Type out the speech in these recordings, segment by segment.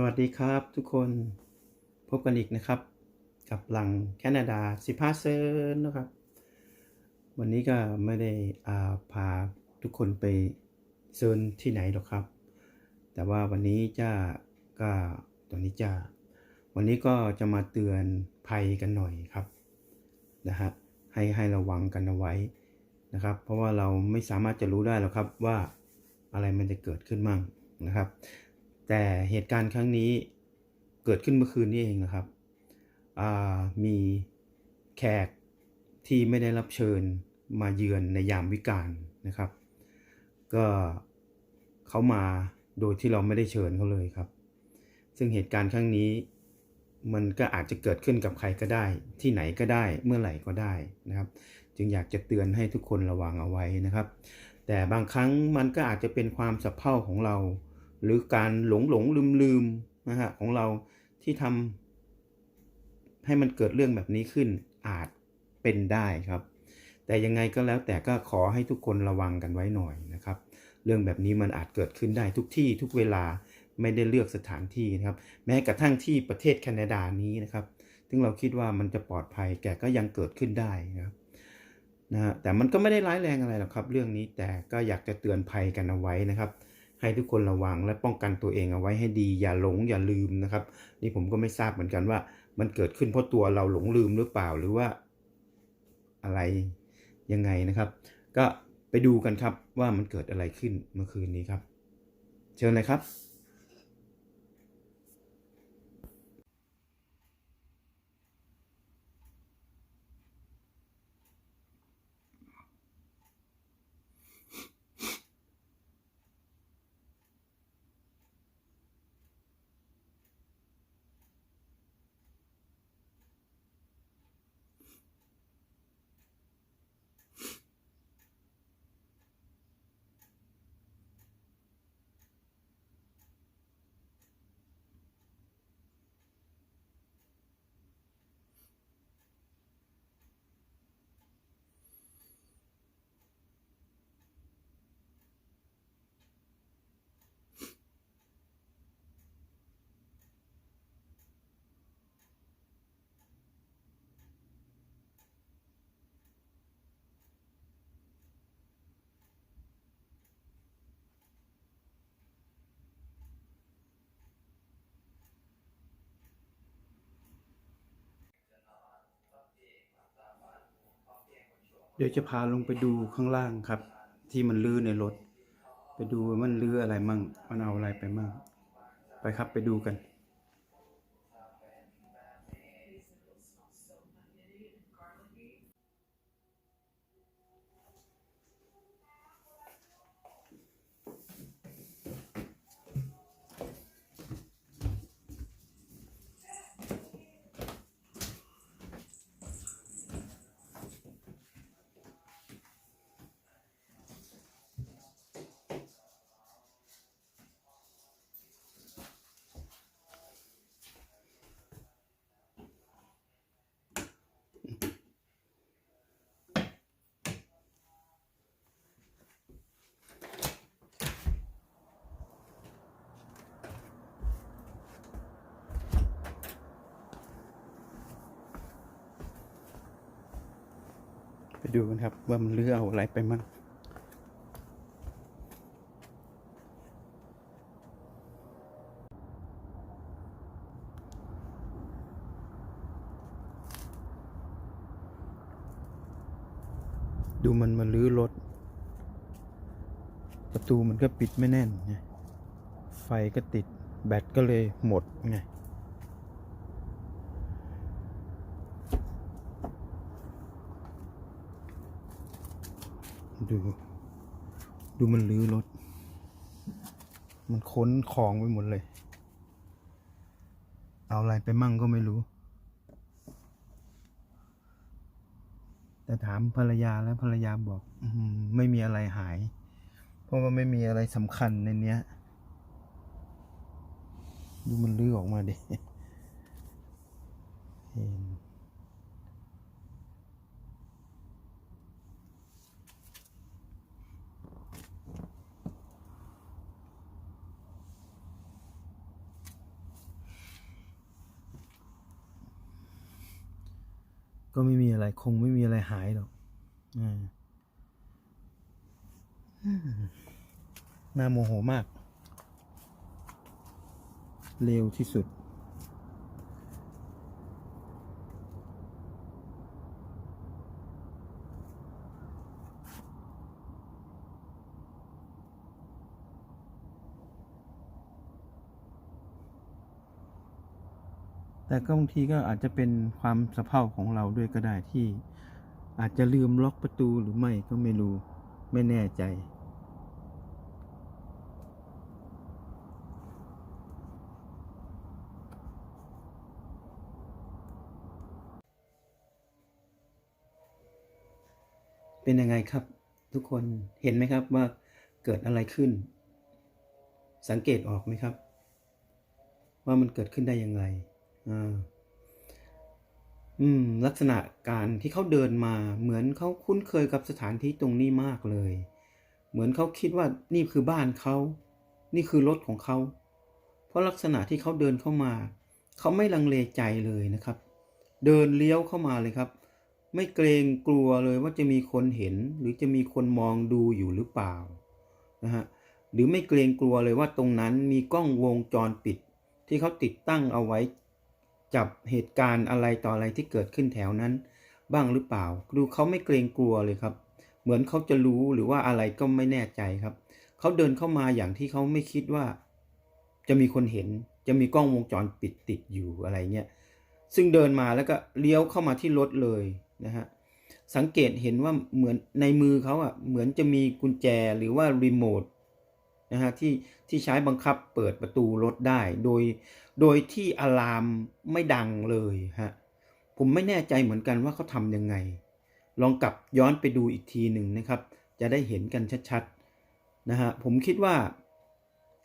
สวัสดีครับทุกคนพบกันอีกนะครับ กับหลังแคนาดาสิพาเซนนะครับ วันนี้ก็ไม่ได้อาพาทุกคนไปเซินที่ไหนหรอกครับ แต่ว่าวันนี้จะก็ตอนนี้จะวันนี้ก็จะมาเตือนภัยกันหน่อยครับนะฮะให้ให้ระวังกันเอาไว้นะครับ เพราะว่าเราไม่สามารถจะรู้ได้หรอกครับว่าอะไรมันจะเกิดขึ้นมั่งนะครับ แต่เหตุการณ์ครั้งนี้เกิดขึ้นเมื่อคืนนี้เองนะครับ มีแขกที่ไม่ได้รับเชิญมาเยือนในยามวิกาลนะครับ ก็เขามาโดยที่เราไม่ได้เชิญเขาเลยครับ ซึ่งเหตุการณ์ครั้งนี้มันก็อาจจะเกิดขึ้นกับใครก็ได้ ที่ไหนก็ได้เมื่อไหร่ก็ได้นะครับ จึงอยากจะเตือนให้ทุกคนระวังเอาไว้นะครับ แต่บางครั้งมันก็อาจจะเป็นความสับเพร่าของเรา หรือการหลงหลงลืมลืมนะฮะของเราที่ทำให้มันเกิดเรื่องแบบนี้ขึ้นอาจเป็นได้ครับ แต่ยังไงก็แล้วแต่ก็ขอให้ทุกคนระวังกันไว้หน่อยนะครับ เรื่องแบบนี้มันอาจเกิดขึ้นได้ทุกที่ทุกเวลาไม่ได้เลือกสถานที่นะครับ แม้กระทั่งที่ประเทศแคนาดานี้นะครับ ซึ่งเราคิดว่ามันจะปลอดภัยแกก็ยังเกิดขึ้นได้นะครับนะฮะแต่มันก็ไม่ได้ร้ายแรงอะไรหรอกครับ เรื่องนี้แต่ก็อยากจะเตือนภัยกันเอาไว้นะครับ ให้ทุกคนระวังและป้องกันตัวเองเอาไว้ให้ดี อย่าหลงอย่าลืมนะครับ นี่ผมก็ไม่ทราบเหมือนกันว่า มันเกิดขึ้นเพราะตัวเราหลงลืมหรือเปล่าหรือว่าอะไรยังไงนะครับ ก็ไปดูกันครับว่ามันเกิดอะไรขึ้นเมื่อคืนนี้ครับ เชิญเลยครับ เดี๋ยวจะพาลงไปดูข้างล่างครับ ที่มันลื้อในรถ ไปดูว่ามันลื้ออะไรมั่ง มันเอาอะไรไปมั่ง ไปครับไปดูกัน ดูกันครับว่ามันเลื้อเอาอะไรไปมั่งดูมันมาลื้อรถ ประตูมันก็ปิดไม่แน่นไงไฟก็ติดแบตก็เลยหมดไง ดู ดูมันลื้อรถ มันค้นของไปหมดเลย เอาอะไรไปมั่งก็ไม่รู้ แต่ถามภรรยาแล้วภรรยาบอกอไม่มีอะไรหาย เพราะว่าไม่มีอะไรสำคัญในเนี้ย ดูมันลื้อออกมาดิ ก็ไม่มีอะไรคงไม่มีอะไรหายหรอกน่าโมโหมาก เร็วที่สุด แต่ก็บางทีก็อาจจะเป็นความสะเพร่าของเราด้วยก็ได้ที่ อาจจะลืมล็อกประตูหรือไม่ก็ไม่รู้ไม่แน่ใจ เป็นยังไงครับ ทุกคนเห็นไหมครับว่าเกิดอะไรขึ้น สังเกตออกไหมครับ ว่ามันเกิดขึ้นได้อย่างไร อืม ลักษณะการที่เขาเดินมา เหมือนเขาคุ้นเคยกับสถานที่ตรงนี้มากเลย เหมือนเขาคิดว่านี่คือบ้านเขา นี่คือรถของเขา เพราะลักษณะที่เขาเดินเข้ามา เขาไม่ลังเลใจเลยนะครับ เดินเลี้ยวเข้ามาเลยครับ ไม่เกรงกลัวเลยว่าจะมีคนเห็น หรือจะมีคนมองดูอยู่หรือเปล่านะฮะ หรือไม่เกรงกลัวเลยว่าตรงนั้นมีกล้องวงจรปิด ที่เขาติดตั้งเอาไว้ จับเหตุการณ์อะไรต่ออะไรที่เกิดขึ้นแถวนั้น บ้างหรือเปล่า ดูเขาไม่เกรงกลัวเลยครับ เหมือนเขาจะรู้หรือว่าอะไรก็ไม่แน่ใจครับ เขาเดินเข้ามาอย่างที่เขาไม่คิดว่า จะมีคนเห็น จะมีกล้องวงจรปิดติดอยู่อะไรเงี้ย ซึ่งเดินมาแล้วก็เลี้ยวเข้ามาที่รถเลยนะฮะ สังเกตเห็นว่าเหมือนในมือเขาอะ เหมือนจะมีกุญแจหรือว่ารีโมท นะฮะที่ที่ใช้บังคับเปิดประตูรถได้ โดยโดยที่อะลามไม่ดังเลยฮะผมไม่แน่ใจเหมือนกันว่าเขาทำยังไง ลองกลับย้อนไปดูอีกทีหนึ่งนะครับ จะได้เห็นกันชัดๆนะฮะผมคิดว่า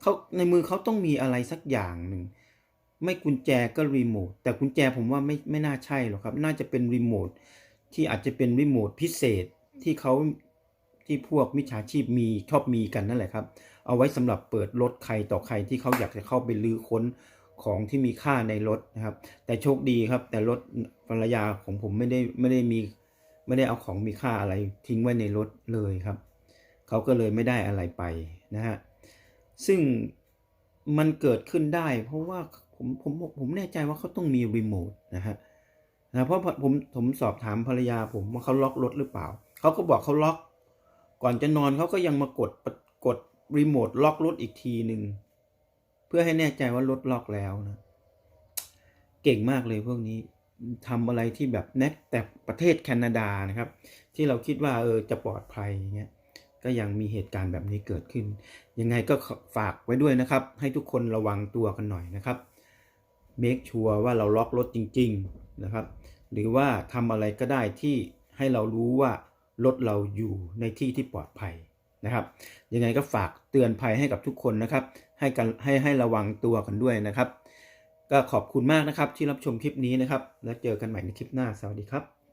เขาในมือเขาต้องมีอะไรสักอย่างหนึ่งไม่กุญแจก็รีโมทแต่กุญแจผมว่าไม่ไม่น่าใช่หรอกครับ น่าจะเป็นรีโมทที่อาจจะเป็นรีโมทพิเศษที่เขาที่พวกมิจฉาชีพมีชอบมีกันนั่นแหละครับ เอาไว้สำหรับเปิดรถใครต่อใครที่เขาอยากจะเข้าไปลื้อค้นของที่มีค่าในรถนะครับ แต่โชคดีครับ แต่รถภรรยาของผมไม่ได้ไม่ได้มีไม่ได้เอาของมีค่าอะไรทิ้งไว้ในรถเลยครับ เขาก็เลยไม่ได้อะไรไปนะฮะซึ่งมันเกิดขึ้นได้ เพราะว่าผมผมผมแน่ใจว่าเขาต้องมีรีโมทนะฮะนะเพราะผมผมสอบถามภรรยาผมว่าเขาล็อกรถหรือเปล่า เขาก็บอกเขาล็อก ก่อนจะนอนเขาก็ยังมากดกด รีโมทล็อกรถอีกทีหนึ่งเพื่อให้แน่ใจว่ารถล็อกแล้วนะเก่งมากเลยพวกนี้ทำอะไรที่แบบแน็แต่ประเทศแคนาดานะครับ ที่เราคิดว่าเออจะปลอดภัยเงี้ยก็ยังมีเหตุการณ์แบบนี้เกิดขึ้น ยังไงก็ฝากไว้ด้วยนะครับ ให้ทุกคนระวังตัวกันหน่อยนะครับเมคชัวร์ว่าเราล็อกรถจริง ๆนะครับ หรือว่าทำอะไรก็ได้ที่ให้เรารู้ว่ารถเราอยู่ในที่ที่ปลอดภัย นะครับยังไงก็ฝากเตือนภัยให้กับทุกคนนะครับ ให้กันให้ให้ระวังตัวกันด้วยนะครับ ก็ขอบคุณมากนะครับที่รับชมคลิปนี้นะครับ แล้วเจอกันใหม่ในคลิปหน้าสวัสดีครับ